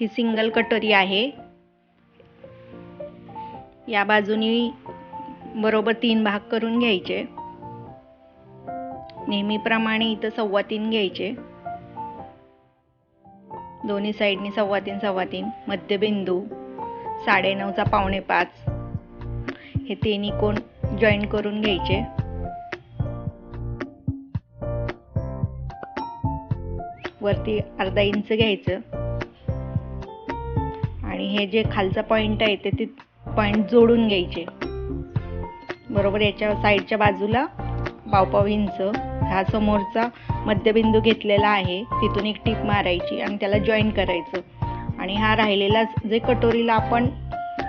ही single कटोरी आहे. या बाजूनी बरोबर तीन भाग करून घ्यायचे. नेहमीप्रमाणे इथं सव्वा तीन घ्यायचे. दोन्ही साईडनी सव्वा तीन सव्वा तीन. मध्यबिंदू साडेनऊचा पावणे पाच. हे तिन्ही कोण जॉईन करून घ्यायचे? वरती अर्धा इंच घ्यायचं. आणि हे जे खालचा पॉईंट आहे ते पॉईंट जोडून घ्यायचे. बरोबर याच्या साईडच्या बाजूला पावपाव इंच हा समोरचा मध्यबिंदू घेतलेला आहे तिथून एक टीप मारायची आणि त्याला जॉईन करायचं. आणि हा राहिलेला जे कटोरीला आपण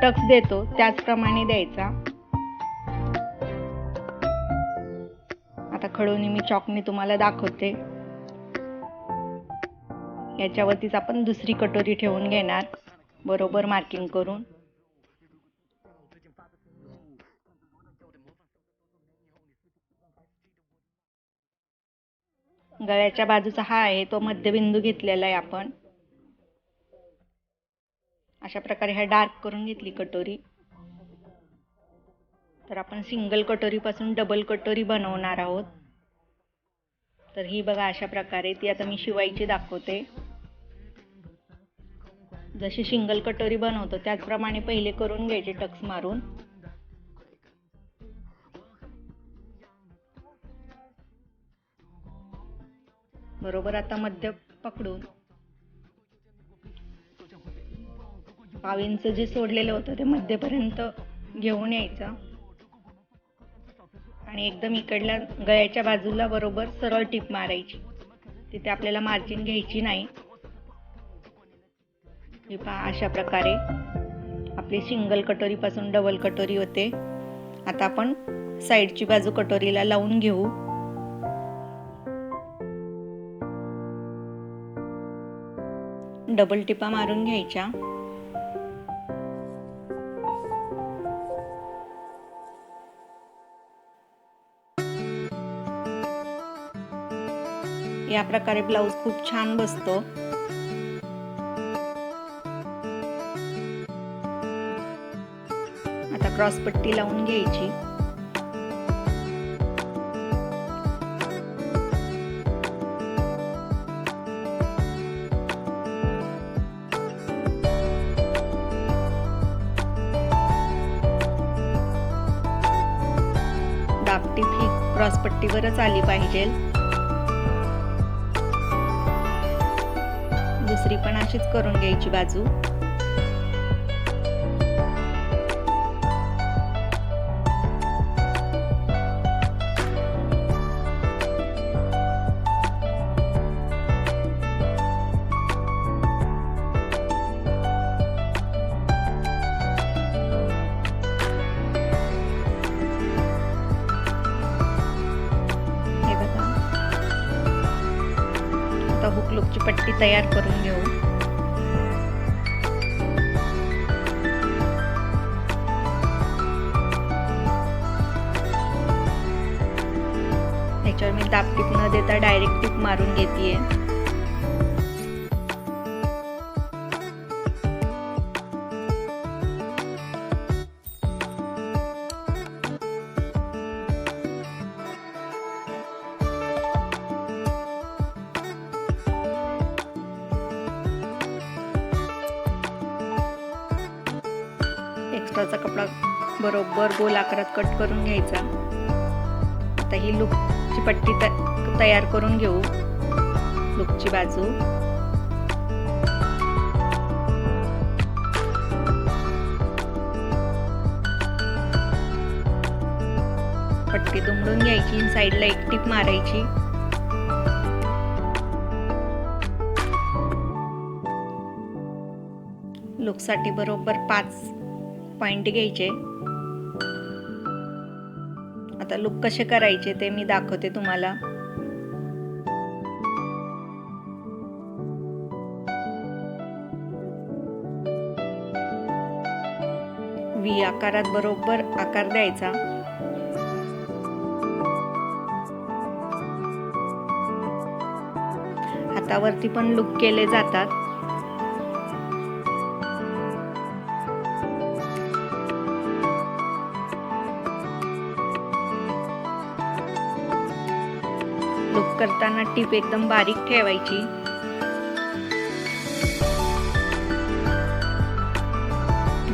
टक्स देतो त्याचप्रमाणे द्यायचा. आता खडूनी मी चॉकने तुम्हाला दाखवते. याच्यावरतीच आपण दुसरी कटोरी ठेवून घेणार. बरोबर मार्किंग करून. गळ्याच्या बाजूचा हा आहे तो मध्यबिंदू घेतलेला आहे आपण. अशा प्रकारे ह्या डार्क करून घेतली कटोरी. तर आपण सिंगल कटोरीपासून डबल कटोरी बनवणार आहोत. तर ही बघा अशा प्रकारे ती आता मी शिवायची दाखवते. जशी सिंगल कटोरी बनवतो त्याचप्रमाणे पहिले करून घ्यायचे टक्स मारून. बरोबर आता मध्य पकडून. पाव इंच जे सोडलेलं होतं ते मध्यपर्यंत घेऊन यायचं. आणि एकदम इकडल्या गळ्याच्या बाजूला बरोबर सरळ टीप मारायची. तिथे आपल्याला मार्जिन घ्यायची नाही. हे पहा अशा प्रकारे आपली सिंगल कटोरीपासून डबल कटोरी होते. आता आपण साईडची बाजू कटोरीला लावून घेऊ. डबल टिपा मारून घ्यायच्या. या प्रकारे ब्लाऊज खूप छान बसतो. क्रॉस पट्टी लावून घ्यायची. दापटीप ही क्रॉस पट्टीवरच आली पाहिजे. दुसरी पण अशीच करून घ्यायची बाजू. दाब टिप न देता डायरेक्ट टिप मारून घेते एक्स्ट्राचा कपडा बरोबर गोल आकारात कट करून घ्यायचा. आता ही लुकची पट्टी त तयार करून घेऊ. लुकची बाजू. पट्टी दुमडून घ्यायची साईडला एक टीप मारायची. लुकसाठी बरोबर पाच पॉइंट घ्यायचे. आता लुक कसे करायचे ते मी दाखवते तुम्हाला. व्ही आकारात बरोबर आकार द्यायचा. हातावरती पण लुक केले जातात. करताना टीप एकदम बारीक ठेवायची.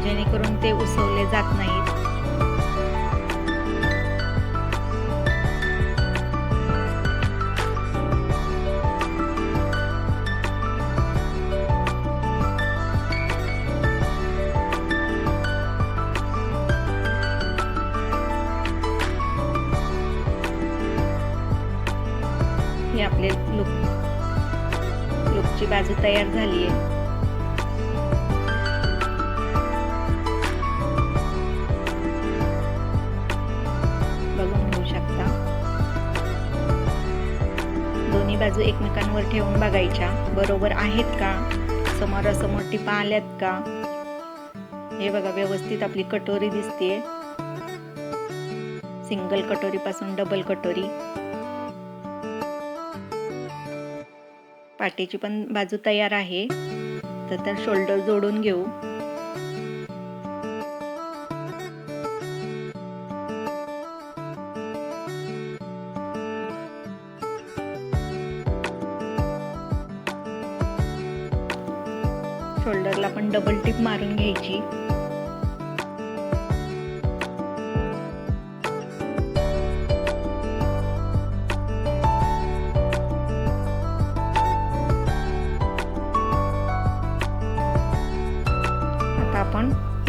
जेणेकरून ते उसवले जात नाहीत. तयार झाली आहे. बघून घेऊ शकता. दोन्ही बाजू एकमेकांवर ठेवून बघायच्या. बरोबर आहेत का? समोरासमोर टिपा आल्यात का? हे बघा व्यवस्थित आपली कटोरी दिसते सिंगल कटोरी पासून डबल कटोरी. पाठीची पण बाजू तयार आहे. तर त्या शोल्डर जोडून घेऊ. शोल्डरला पण डबल टिप मारून घ्यायची.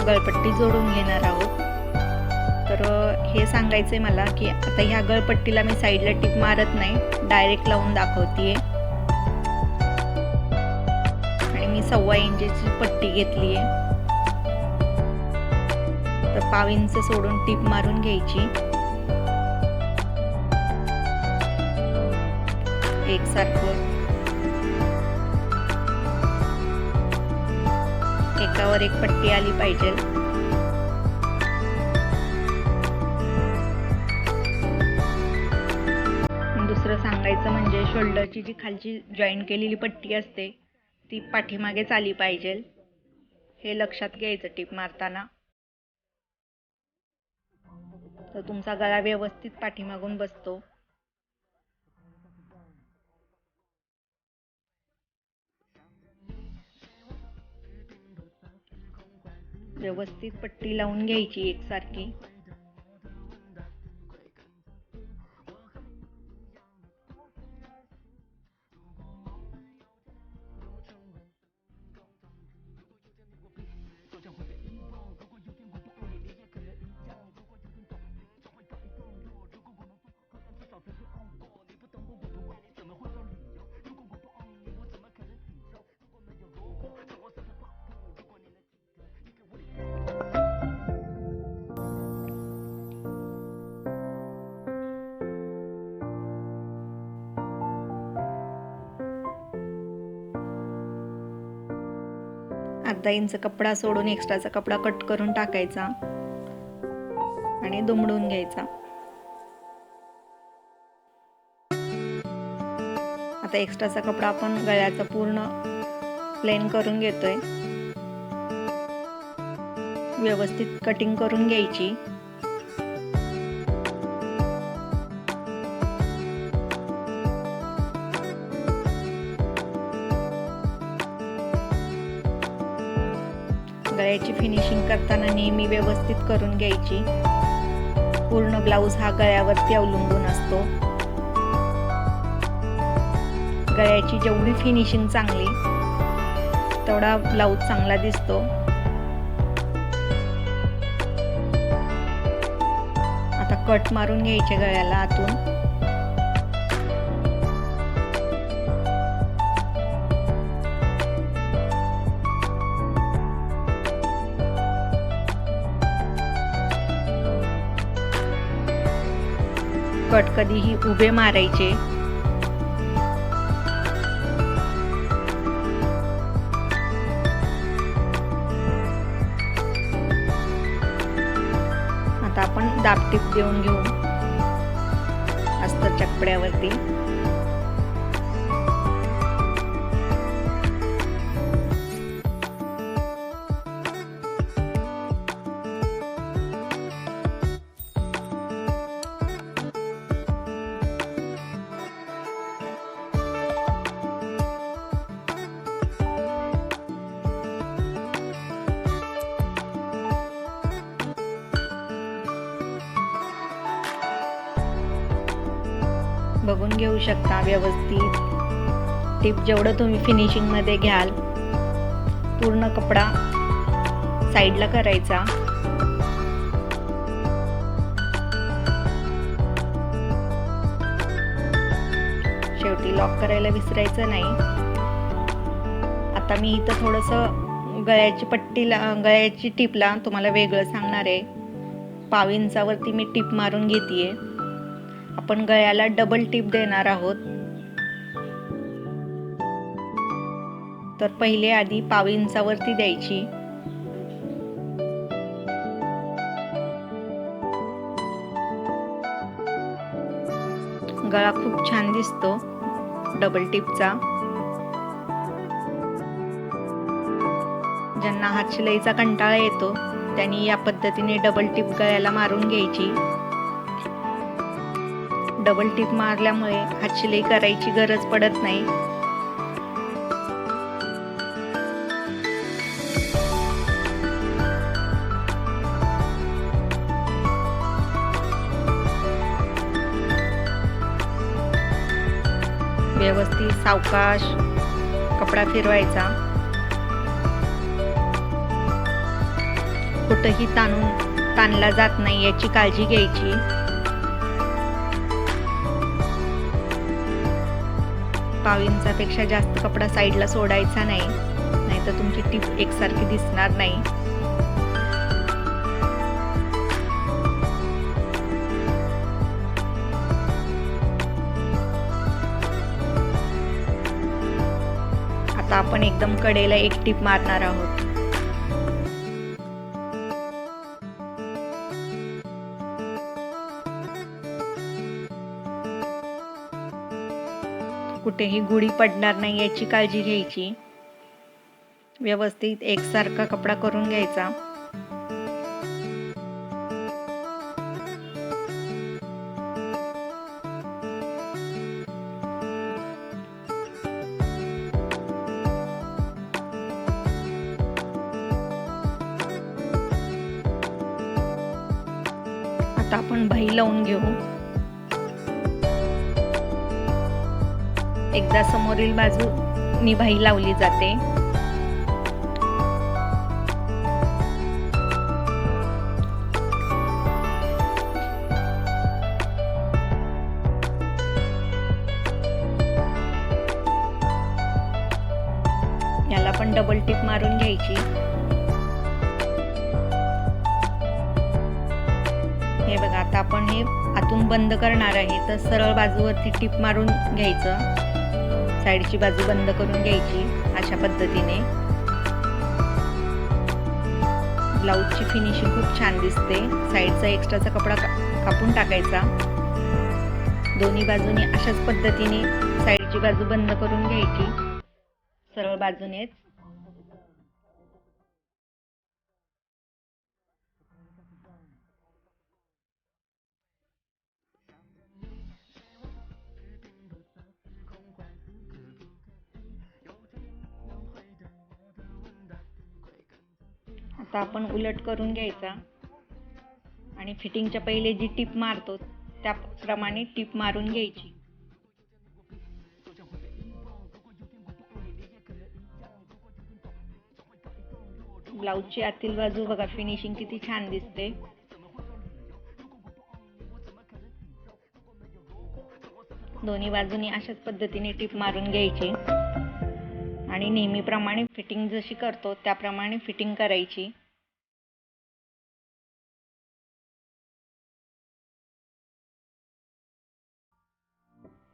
गळपट्टी जोडून घेणार आहोत. तर हे सांगायचं आहे मला की आता ह्या गळपट्टीला मी साईडला टिप मारत नाही डायरेक्ट लावून दाखवतीये. आणि मी सव्वा इंचची पट्टी घेतली आहे तर पाव इंच सोडून टिप मारून घ्यायची. एकसारखं. हातावर एक पट्टी आली पाहिजे. दुसरं सांगायचं म्हणजे शोल्डरची जी खालची जॉईन केलेली पट्टी असते ती पाठीमागेच आली पाहिजे. हे लक्षात घ्यायचं टीप मारताना. तर तुमचा गळा व्यवस्थित पाठीमागून बसतो. व्यवस्थित पट्टी लावून घ्यायची एकसारखी. अर्धा इंच कपडा सोडून एक्स्ट्राचा कपडा कट करून टाकायचा आणि दुमडून घ्यायचा. आता एक्स्ट्राचा कपडा आपण गळ्याचा पूर्ण प्लेन करून घेतोय. व्यवस्थित कटिंग करून घ्यायची. गळ्याची फिनिशिंग करताना नेहमी व्यवस्थित करून घ्यायची. पूर्ण ब्लाऊज हा गळ्यावरती अवलंबून असतो. गळ्याची जेवढी फिनिशिंग चांगली तेवढा ब्लाऊज चांगला दिसतो. आता कट मारून घ्यायचे गळ्याला आतून. कट कधीही उभे मारायचे. आता आपण दाबटीप देऊन घेऊ. अस्तर चकपड्यावरती घेऊ शकता व्यवस्थित. टिप जेवढं तुम्ही फिनिशिंगमध्ये घ्याल पूर्ण कपडा साईडला करायचा. शेवटी लॉक करायला विसरायचं नाही. आता मी इथं थोडंसं गळ्याची पट्टीला गळ्याची टिपला तुम्हाला वेगळं सांगणार आहे. पाव इंचावरती मी टिप मारून घेते आपण गळ्याला डबल टिप देणार आहोत. तर पहिले आधी पाव इंचावरती द्यायची. गळा खूप छान दिसतो डबल टिपचा ज्यांना हात शिलाईचा कंटाळा येतो त्यांनी या पद्धतीने डबल टिप गळ्याला मारून घ्यायची. डबल टिप मारल्यामुळे हात शिलाई करायची गरज पडत नाही. व्यवस्थित सावकाश कपडा फिरवायचा. कुठंही ताणून ताणला जात नाही याची काळजी घ्यायची. पाव इंचापेक्षा जास्त कपडा साईडला सोडायचा नाही. नाहीतर तुमची टीप एकसारखी दिसणार नाही. आता आपण एकदम कडेला एक टीप मारणार आहोत. कुठेही गुढी पडणार नाही याची काळजी घ्यायची. व्यवस्थित एकसारखा कपडा करून घ्यायचा. आता आपण बाई लावून घेऊ. एकदा समोरील बाजू निभाई लावली जाते. याला पण डबल टिप मारून घ्यायची. हे बघा आता आपण हे आतून बंद करणार आहे तर सरळ बाजूवरती टिप मारून घ्यायचं. साईडची बाजू बंद करून घ्यायची अशा पद्धतीने. ब्लाऊजची फिनिशिंग खूप छान दिसते. साईडचा एक्स्ट्राचा कपडा कापून टाकायचा. दोन्ही बाजूने अशाच पद्धतीने साईडची बाजू बंद करून घ्यायची. सरळ बाजूनेच. आता आपण उलट करून घ्यायचा. आणि फिटिंगच्या पहिले जी टीप मारतो त्याप्रमाणे टीप मारून घ्यायची. ब्लाऊजची आतील बाजू बघा फिनिशिंग किती छान दिसते. दोन्ही बाजूनी अशाच पद्धतीने टीप मारून घ्यायची. आणि नेहमीप्रमाणे फिटिंग जशी करतो त्याप्रमाणे फिटिंग करायची.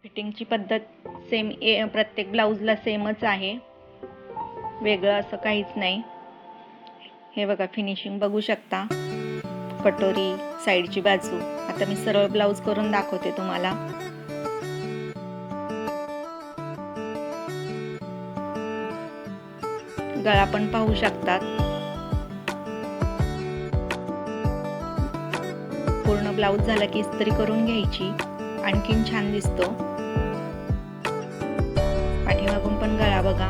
फिटिंगची पद्धत सेम ए प्रत्येक ब्लाऊजला सेमच आहे. वेगळं असं काहीच नाही. हे बघा फिनिशिंग बघू शकता. कटोरी साईडची बाजू. आता मी सरळ ब्लाऊज करून दाखवते तुम्हाला. गळा पण पाहू शकतात. पूर्ण ब्लाऊज झाला की इस्त्री करून घ्यायची. आणखीन छान दिसतो. पाठीमागून पण गळा बघा.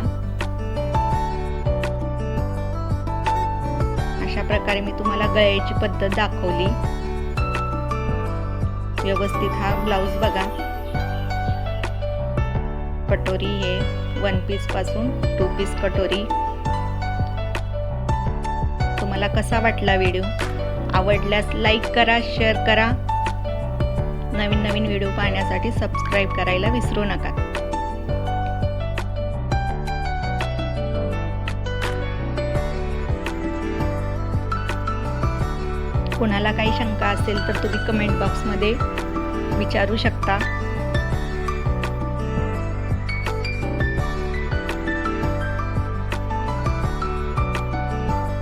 अशा प्रकारे मी तुम्हाला गळ्याची पद्धत दाखवली. व्यवस्थित हा ब्लाऊज बघा. कटोरी हे वन पीसपासून टू पीस कटोरी. तुम्हाला कसा वाटला व्हिडिओ? आवडल्यास लाईक करा शेअर करा. नवीन नवीन व्हिडिओ पाहण्यासाठी सबस्क्राईब करायला विसरू नका. कोणाला काही शंका असेल तर तुम्ही कमेंट बॉक्समध्ये विचारू शकता.